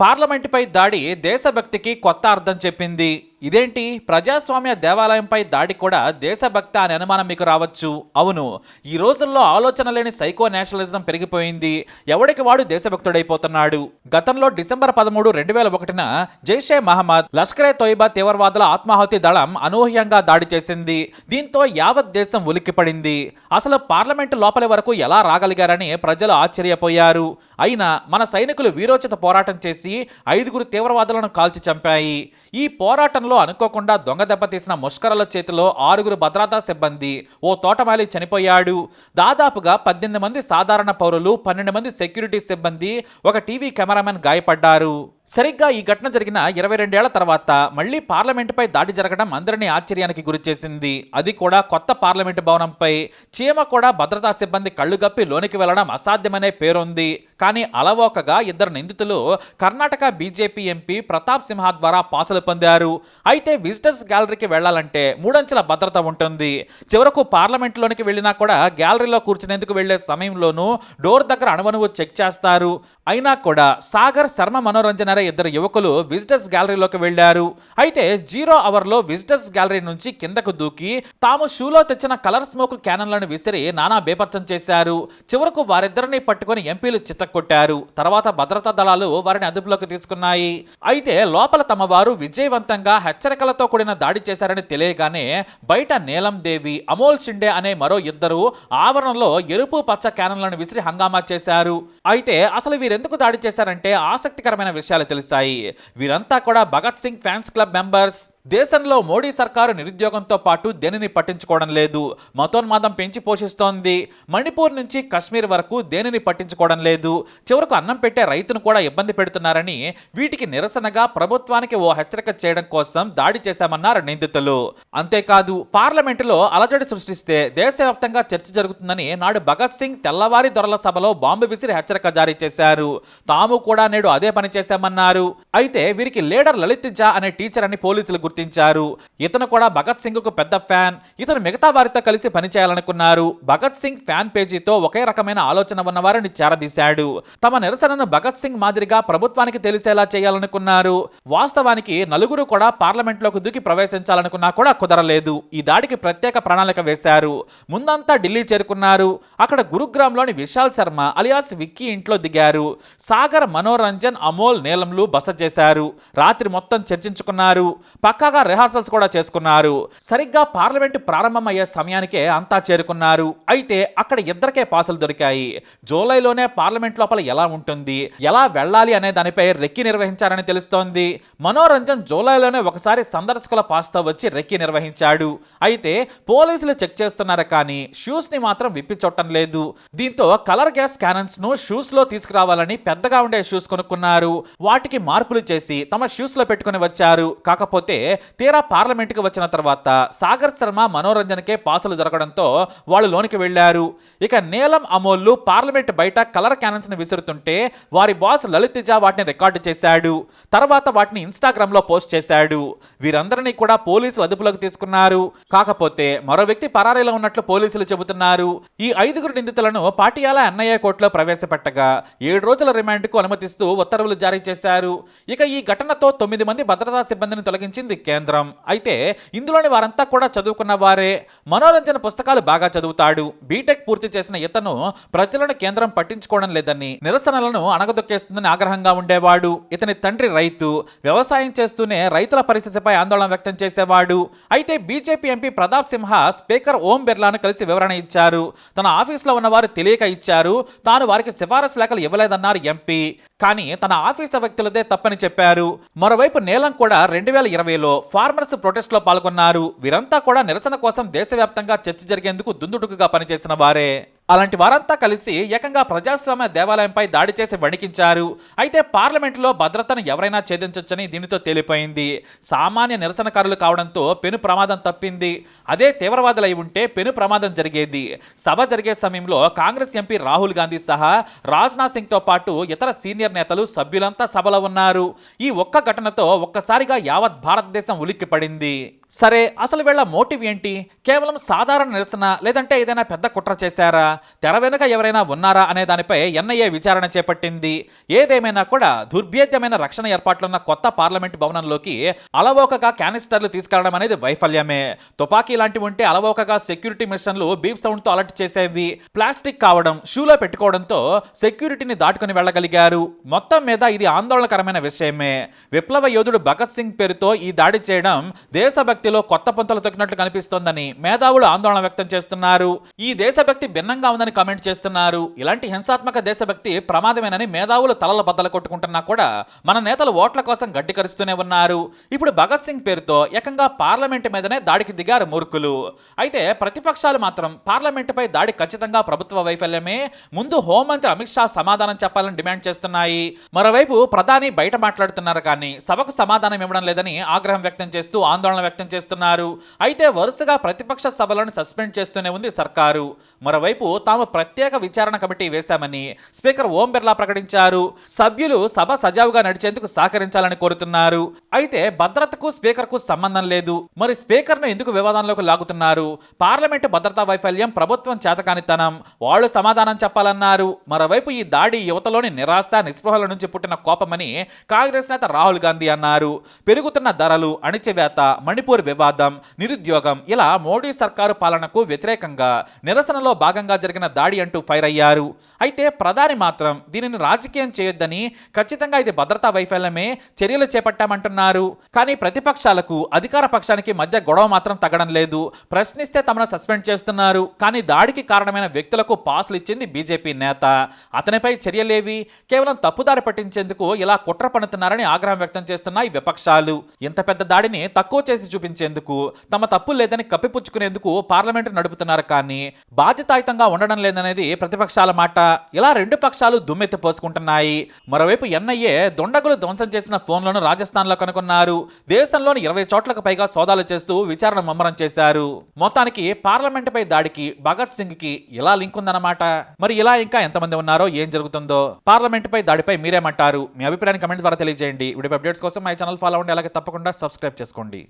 పార్లమెంటుపై దాడి దేశభక్తికి కొత్త అర్థం చెప్పింది. ఇదేంటి? ప్రజాస్వామ్య దేవాలయంపై దాడి కూడా దేశభక్త అనే అనుమానం మీకు రావచ్చు. అవును ఈ రోజుల్లో ఆలోచన లేని సైకో నేషనలిజం పెరిగిపోయింది. ఎవడికి వాడు దేశభక్తుడైపోతున్నాడు? గతంలో డిసెంబర్ పదమూడు రెండు వేల ఒకటిన జైషే మహమ్మద్ లష్కరే తోయిబా తీవ్రవాదుల ఆత్మాహుతి దళం అనూహ్యంగా దాడి చేసింది. దీంతో యావత్ దేశం ఉలిక్కిపడింది అసలు పార్లమెంటు లోపలి వరకు ఎలా రాగలిగారని ప్రజలు ఆశ్చర్యపోయారు. అయినా మన సైనికులు వీరోచిత పోరాటం చేసి ఐదుగురు తీవ్రవాదులను కాల్చి చంపాయి. ఈ పోరాటంలో అనుకోకుండా దొంగ దెబ్బతీసిన ముష్కరల చేతిలో ఆరుగురు భద్రతా సిబ్బంది ఓ తోటమాలి చనిపోయాడు. దాదాపుగా పద్దెనిమిది మంది సాధారణ పౌరులు పన్నెండు మంది సెక్యూరిటీ సిబ్బంది ఒక టీవీ కెమెరామెన్ గాయపడ్డారు. సరిగ్గా ఈ ఘటన జరిగిన ఇరవై రెండేళ్ళ తర్వాత మళ్ళీ పార్లమెంటుపై దాడి జరగడం అందరినీ ఆశ్చర్యానికి గురిచేసింది అది కూడా కొత్త పార్లమెంటు భవనంపై చీమ కూడా భద్రతా సిబ్బంది కళ్ళుగప్పి లోనికి వెళ్ళడం అసాధ్యమనే పేరుంది. కానీ అలవోకగా ఇద్దరు నిందితులు కర్ణాటక బీజేపీ ఎంపీ ప్రతాప్ సింహ ద్వారా పాసులు పొందారు. అయితే విజిటర్స్ గ్యాలరీకి వెళ్ళాలంటే మూడంచెల భద్రత ఉంటుంది. చివరకు పార్లమెంటులోనికి వెళ్ళినా కూడా గ్యాలరీలో కూర్చునేందుకు వెళ్ళే సమయంలోనూ డోర్ దగ్గర అణువణువు చెక్ చేస్తారు. అయినా కూడా సాగర్ శర్మ మనోరంజన్ అనే ఇద్దరు యువకులు విజిటర్స్ గ్యాలరీలోకి వెళ్ళారు అయితే జీరో అవర్లో విజిటర్స్ గ్యాలరీ నుంచి కిందకు దూకి తాము షూలో తెచ్చిన కలర్ స్మోక్ క్యానన్లను విసిరి నానా బేపచ్చం చేశారు. చివరకు వారిద్దరిని పట్టుకొని ఎంపీలు చిత్తకొట్టారు తర్వాత భద్రతా దళాలు వారిని అదుపులోకి తీసుకున్నాయి. అయితే లోపల తమ వారు విజయవంతంగా హెచ్చరికలతో కూడిన దాడి చేశారని తెలియగానే బయట నీలం దేవి అమోల్ షిండే అనే మరో ఇద్దరు ఆవరణలో ఎరుపు పచ్చ క్యానన్లను విసిరి హంగామా చేశారు. అయితే అసలు వీరెందుకు దాడి చేశారంటే ఆసక్తికరమైన విషయాలు తెలుస్తాయి. వీరంతా కూడా Bhagat Singh fans club members. దేశంలో మోడీ సర్కారు నిరుద్యోగంతో పాటు దేనిని పట్టించుకోవడం లేదు? మతోన్మాదం పెంచి పోషిస్తోంది. మణిపూర్ నుంచి కశ్మీర్ వరకు దేనిని పట్టించుకోవడం లేదు? చివరకు అన్నం పెట్టే రైతును కూడా ఇబ్బంది పెడుతున్నారని వీటికి నిరసనగా ప్రభుత్వానికి ఓ హెచ్చరిక చేయడం కోసం దాడి చేశామన్నారు నిందితులు. అంతేకాదు పార్లమెంటులో అలజడి సృష్టిస్తే దేశవ్యాప్తంగా చర్చ జరుగుతుందని నాడు భగత్ సింగ్ తెల్లవారి దొరల సభలో బాంబు విసిరి హెచ్చరిక జారీ చేశారు. తాము కూడా నేడు అదే పని చేశామన్నారు. అయితే వీరికి లీడర్ లలిత్ జా అనే టీచర్ అని పోలీసులు గుర్తించారు. ఇతను కూడా భగత్ సింగ్కు పెద్ద ఫ్యాన్. ఇతను మిగతా వారితో కలిసి పనిచేయాలనుకున్నారు భగత్ సింగ్ ఫ్యాన్ పేజీతో ఒకే రకమైన ఆలోచన ఉన్నవారిని చేరదీశాడు. తమ నిరసనను భగత్ సింగ్ మాదిరిగా ప్రభుత్వానికి తెలిసేలా చేయాలనుకున్నారు. వాస్తవానికి నలుగురు కూడా పార్లమెంట్లోకి దూకి ప్రవేశించాలనుకున్నా కూడా కుదరలేదు. ఈ దాడికి ప్రత్యేక ప్రణాళిక వేశారు. ముందంతా ఢిల్లీ చేరుకున్నారు. అక్కడ గురుగ్రామ్లోని విశాల్ శర్మ అలియాస్ విక్కీ ఇంట్లో దిగారు. సాగర్ మనోరంజన్ అమోల్ నీలంలు బస చేశారు. రాత్రి మొత్తం చర్చించుకున్నారు. పక్కాగా రిహార్సల్స్ కూడా చేసుకున్నారు. సరిగ్గా పార్లమెంటు ప్రారంభమయ్యే సమయానికే అంతా చేరుకున్నారు. అయితే అక్కడ ఇద్దరికే పాసులు దొరికాయి. జూలైలోనే పార్లమెంట్ లోపల ఎలా ఉంటుంది? ఎలా వెళ్ళాలి అనే దానిపై రెక్కి నిర్వహించారని తెలుస్తోంది. మనోరంజన్ జూలైలోనే ఒకసారి సందర్శకుల పాస్తో వచ్చి రెక్కి నిర్వహించాడు. అయితే పోలీసులు చెక్ చేస్తున్నారు కానీ షూస్ని మాత్రం విప్పి చూడటం లేదు. దీంతో కలర్ గ్యాస్ క్యానన్స్ను షూస్లో తీసుకురావాలని పెద్దగా ఉండే షూస్ కొనుక్కున్నారు. వాటికి మార్పులు చేసి తమ షూస్లో పెట్టుకుని వచ్చారు. కాకపోతే తీరా పార్లమెంట్కి వచ్చిన తర్వాత సాగర్ శర్మ మనోరంజన్కే పాసులు దొరకడంతో వాళ్ళు లోనికి వెళ్ళారు ఇక నీలం అమోల్లు పార్లమెంట్ బయట కలర్ క్యానన్స్ని విసురుతుంటే వారి బాస్ లలిత్జా వాటిని రికార్డు చేశాడు. తర్వాత వాటిని ఇన్స్టాగ్రామ్లో పోస్ట్ చేశాడు. వీరందరినీ కూడా పోలీసులు అదుపులోకి తీసుకున్నారు. కాకపోతే మరో వ్యక్తి పరారీలో ఉన్నట్లు పోలీసులు చెబుతున్నారు. ఈ ఐదుగురు నిందితులను పాటియాల ఎన్ఐఏ కోర్టులో ప్రవేశపెట్టగా ఏడు రోజుల రిమాండ్కు అనుమతిస్తూ ఉత్తర్వులు జారీ చేశారు. ఇక ఈ ఘటనతో తొమ్మిది మంది భద్రతా సిబ్బందిని తొలగించింది కేంద్రం. అయితే ఇందులోని వారంతా కూడా చదువుకున్న వారే మనోరంజన పుస్తకాలు బాగా చదువుతాడు. బీటెక్ పూర్తి చేసిన ఇతను ప్రజలను కేంద్రం పట్టించుకోవడం లేదని నిరసనలను అణగదొక్కేస్తుందని ఆగ్రహంగా ఉండేవాడు. ఇతని తండ్రి రైతు వ్యవసాయం చేస్తూనే రైతుల పరిస్థితిపై ఆందోళన వ్యక్తం చేసేవాడు. అయితే BJP MP Pratap Simha speaker Om బిర్లాను కలిసి వివరణ ఇచ్చారు. తన ఆఫీసులో ఉన్నవారు తెలియక ఇచ్చారు. తాను వారికి సిఫారసు లేఖలు ఇవ్వలేదన్నారు ఎంపీ. కానీ తన ఆఫీసు వ్యక్తులదే తప్పని చెప్పారు. మరోవైపు నీలం కూడా రెండు వేల ఇరవైలో ఫార్మర్స్ ప్రొటెస్ట్లో పాల్గొన్నారు. వీరంతా కూడా నిరసన కోసం దేశవ్యాప్తంగా చర్చ జరిగేందుకు దుందుడుకుగా పనిచేసిన వారే. అలాంటి వారంతా కలిసి ఏకంగా ప్రజాస్వామ్య దేవాలయంపై దాడి చేసి వణికించారు. అయితే పార్లమెంటులో భద్రతను ఎవరైనా ఛేదించొచ్చని దీనితో తేలిపోయింది. సామాన్య నిరసనకారులు కావడంతో పెను ప్రమాదం తప్పింది. అదే తీవ్రవాదులై ఉంటే పెను ప్రమాదం జరిగేది. సభ జరిగే సమయంలో కాంగ్రెస్ ఎంపీ రాహుల్ గాంధీ సహా రాజ్నాథ్ సింగ్తో పాటు ఇతర సీనియర్ నేతలు సభ్యులంతా సభలో ఉన్నారు. ఈ ఒక్క ఘటనతో ఒక్కసారిగా యావత్ భారతదేశం ఉలిక్కిపడింది. సరే అసలు వీళ్ళ మోటివ్ ఏంటి? కేవలం సాధారణ నిరసన లేదంటే ఏదైనా పెద్ద కుట్ర చేశారా? తెర వెనుక ఎవరైనా ఉన్నారా అనే దానిపై ఎన్ఐఏ విచారణ చేపట్టింది. ఏదేమైనా కూడా దుర్భేద్యమైన రక్షణ ఏర్పాట్లున్న కొత్త పార్లమెంట్ భవనంలోకి అలవోకగా క్యానిస్టర్లు తీసుకెళ్ళడం అనేది వైఫల్యమే. తుపాకీ లాంటివి ఉంటే అలవోకగా సెక్యూరిటీ మిషన్లు బీప్ సౌండ్తో అలర్ట్ చేసేవి. ప్లాస్టిక్ కావడం షూలో పెట్టుకోవడంతో సెక్యూరిటీని దాటుకుని వెళ్ళగలిగారు. మొత్తం మీద ఇది ఆందోళనకరమైన విషయమే. విప్లవ యోధుడు భగత్ సింగ్ పేరుతో ఈ దాడి చేయడం దేశభక్తి దేశభక్తిలో కొత్త పంతలు తొక్కినట్లు కనిపిస్తోందని మేధావులు ఆందోళన వ్యక్తం చేస్తున్నారు. ఈ దేశభక్తి భిన్నంగా ఉందని కామెంట్ చేస్తున్నారు. ఇలాంటి హింసాత్మక దేశభక్తి ప్రమాదమేనని మేధావులు తలల బద్దలు కొట్టుకుంటున్నా కూడా మన నేతలు ఓట్ల కోసం గడ్డికరుస్తూనే ఉన్నారు. ఇప్పుడు భగత్ సింగ్ పేరుతో ఏకంగా పార్లమెంట్ మీదనే దాడికి దిగారు మూర్ఖులు. అయితే ప్రతిపక్షాలు మాత్రం పార్లమెంటుపై దాడి ఖచ్చితంగా ప్రభుత్వ వైఫల్యమే. ముందు హోంమంత్రి అమిత్ షా సమాధానం చెప్పాలని డిమాండ్ చేస్తున్నాయి. మరోవైపు ప్రధాని బయట మాట్లాడుతున్నారు కానీ సభకు సమాధానం ఇవ్వడం లేదని ఆగ్రహం వ్యక్తం చేస్తూ ఆందోళన వ్యక్తం చేస్తున్నారు. అయితే వరుసగా ప్రతిపక్ష సభలను సస్పెండ్ చేస్తూనే ఉంది సర్కారు. మరోవైపు తాము ప్రత్యేక విచారణ కమిటీ వేశామని స్పీకర్ ఓం బిర్లా ప్రకటించారు. సభ్యులు సభ సజావుగా నడిచేందుకు సహకరించాలని కోరుతున్నారు. అయితే భద్రతకు స్పీకర్కు సంబంధం లేదు. మరి స్పీకర్ను ఎందుకు వివాదంలోకి లాగుతున్నారు? పార్లమెంటు భద్రతా వైఫల్యం ప్రభుత్వం చేతకానితనం. వాళ్ళు సమాధానం చెప్పాలన్నారు. మరోవైపు ఈ దాడి యువతలోని నిరాశ నిస్పృహల నుంచి పుట్టిన కోపమని కాంగ్రెస్ నేత రాహుల్ గాంధీ అన్నారు. పెరుగుతున్న ధరలు అణిచివేత మణిపూర్ వివాదం నిరుద్యోగం ఇలా మోడీ సర్కారు పాలనకు వ్యతిరేకంగా నిరసనలో భాగంగా జరిగిన దాడి అంటూ ఫైర్ అయ్యారు. అయితే ప్రధాని మాత్రం దీనిని రాజకీయం చేయొద్దని ఖచ్చితంగా ఇది భద్రతా వైఫల్యమే చర్యలు చేపట్టామంటున్నారు. కానీ ప్రతిపక్షాలకు అధికార పక్షానికి మధ్య గొడవ మాత్రం తగ్గడం లేదు. ప్రశ్నిస్తే తమను సస్పెండ్ చేస్తున్నారు. కానీ దాడికి కారణమైన వ్యక్తులకు పాసులు ఇచ్చింది బీజేపీ నేత. అతనిపై చర్యలేవి కేవలం తప్పుదారి పట్టించేందుకు ఇలా కుట్ర పన్నుతున్నారని ఆగ్రహం వ్యక్తం చేస్తున్న విపక్షాలు. ఇంత పెద్ద దాడిని తక్కువ చేసి చూపించేందుకు తమ తప్పు లేదని కప్పిపుచ్చుకునేందుకు పార్లమెంటు నడుపుతున్నారు. కానీ బాధ్యతాయుతంగా ఉండడం లేదనేది ప్రతిపక్షాల మాట. ఇలా రెండు పక్షాలు దుమ్మెత్తి పోసుకుంటున్నాయి. మరోవైపు ఎన్ఐఏ దొండగులు ధ్వంసం చేసిన ఫోన్లను రాజస్థాన్లో కనుగొన్నారు. దేశంలోని ఇరవై చోట్లకు పైగా సోదాలు చేస్తూ విచారణ ముమ్మరం చేశారు. మొత్తానికి పార్లమెంటుపై దాడికి భగత్ సింగ్కి ఇలా లింక్ ఉందన్నమాట. మరి ఇలా ఇంకా ఎంతమంది ఉన్నారో ఏం జరుగుతుందో పార్లమెంటుపై దాడిపై మీరేమంటారు? మీ అభిప్రాయాన్ని కమెంట్ ద్వారా తెలియజేయండి. వీడియో అప్డేట్స్ కోసం మై ఛానల్ ఫాలో అవ్వండి. అలాగే తప్పకుండా సబ్స్క్రైబ్ చేసుకోండి.